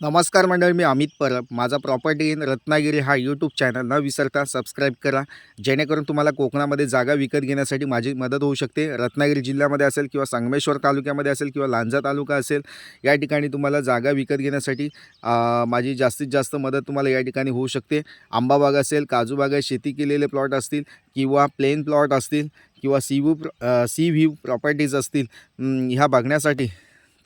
नमस्कार मंडळी मी अमित परब. माझा प्रॉपर्टी इन रत्नागिरी हा यूट्यूब चॅनल न विसरता सबस्क्राईब करा. जेणेकरून तुम्हाला कोकणामध्ये जागा विकत घेण्यासाठी माझी मदत होऊ शकते. रत्नागिरी जिल्ह्यामध्ये असेल किंवा संगमेश्वर तालुक्यामध्ये असेल किंवा लांजा तालुका असेल या ठिकाणी तुम्हाला जागा विकत घेण्यासाठी माझी जास्तीत जास्त मदत तुम्हाला या ठिकाणी होऊ शकते. आंबाबाग असेल काजूबागा शेती केलेले प्लॉट असतील किंवा प्लेन प्लॉट असतील किंवा sea view sea view properties असतील ह्या बघण्यासाठी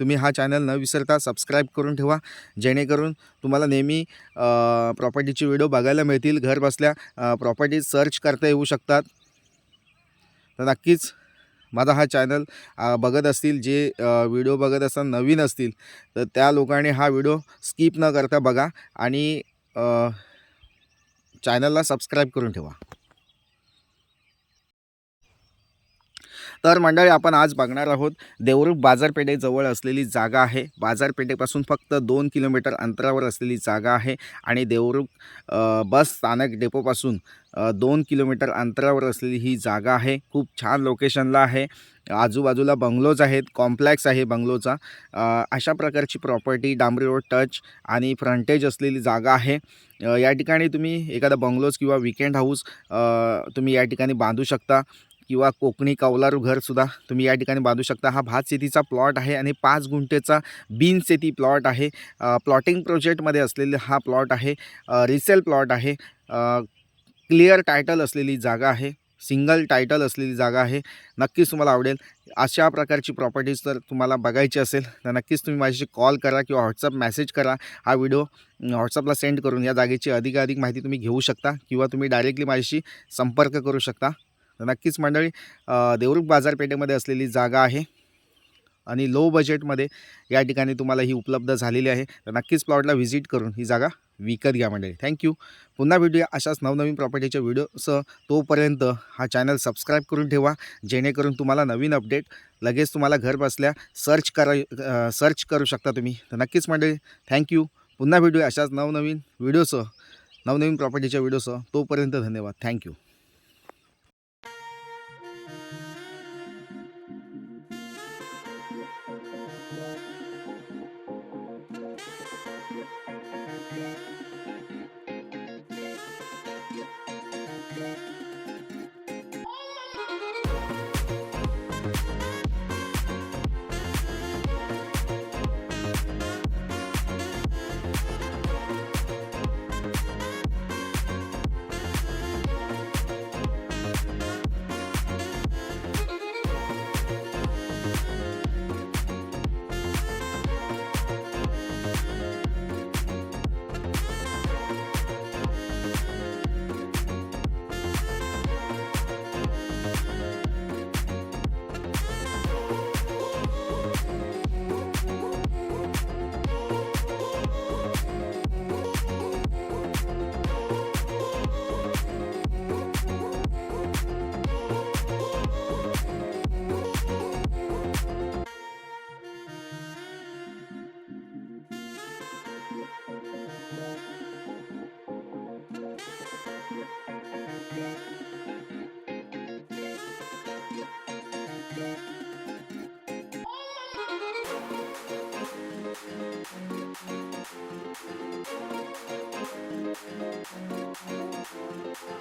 तुम्ही हा चॅनल न विसरता सबस्क्राईब करून ठेवा. जेणेकरून तुम्हाला नेहमी प्रॉपर्टीचे व्हिडिओ बघायला मिळतील. घर बसल्या प्रॉपर्टी सर्च करता येऊ शकतात. तर नक्कीच माझा हा चॅनल बघत असतील जे व्हिडिओ बघत असताना नवीन असतील तर त्या लोकांनी हा व्हिडिओ स्किप न करता बघा आणि चॅनलला सबस्क्राईब करून ठेवा. तर मंडळी आपण आज बघणार आहोत देवरूख बाजारपेठेजवळ असलेली जागा आहे. बाजारपेठेपासून फक्त दोन किलोमीटर अंतरावर असलेली जागा आहे आणि देवरुख बस स्थानक डेपोपासून दोन किलोमीटर अंतरावर असलेली ही जागा आहे. खूप छान लोकेशनला आहे. आजूबाजूला बंगलोज आहेत कॉम्प्लेक्स आहे बंगलोचा. अशा प्रकारची प्रॉपर्टी डांबरी रोड टच आणि फ्रंटेज असलेली जागा आहे. या ठिकाणी तुम्ही एखादा बंगलोज किंवा विकेंड हाऊस तुम्ही या ठिकाणी बांधू शकता. किंवा कोकणी कौलारू घरसुद्धा तुम्ही या ठिकाणी बांधू शकता. हा भात शेतीचा प्लॉट आहे आणि पाच गुंठेचा बीन शेती प्लॉट आहे. प्लॉटिंग प्रोजेक्टमध्ये असलेले हा प्लॉट आहे. रिसेल प्लॉट आहे. क्लिअर टायटल असलेली जागा आहे. सिंगल टायटल असलेली जागा आहे. नक्कीच तुम्हाला आवडेल. अशा प्रकारची प्रॉपर्टीज जर तुम्हाला बघायची असेल तर नक्कीच तुम्ही माझ्याशी कॉल करा किंवा व्हॉट्सअप मेसेज करा. हा व्हिडिओ व्हॉट्सअपला सेंड करून या जागेची अधिकाधिक माहिती तुम्ही घेऊ शकता किंवा तुम्ही डायरेक्टली माझ्याशी संपर्क करू शकता. तर नक्कीच मंडळी देवरुख बाजारपेठेमध्ये असलेली जागा आहे आणि लो बजेटमध्ये या ठिकाणी तुम्हाला ही उपलब्ध झालेली आहे. तर नक्कीच प्लॉटला व्हिजिट करून ही जागा विकत घ्या मंडळी. थँक्यू पुन्हा भेटूया अशाच नवनवीन प्रॉपर्टीच्या व्हिडिओसह तोपर्यंत हा चॅनल सबस्क्राईब करून ठेवा जेणेकरून तुम्हाला नवीन अपडेट लगेच तुम्हाला घर बसल्या सर्च करा सर्च करू शकता तुम्ही. तर नक्कीच मंडळी थँक्यू पुन्हा भेटूया अशाच नवनवीन व्हिडिओसह नवनवीन प्रॉपर्टीच्या व्हिडिओसह तोपर्यंत धन्यवाद. Thank you Thank you.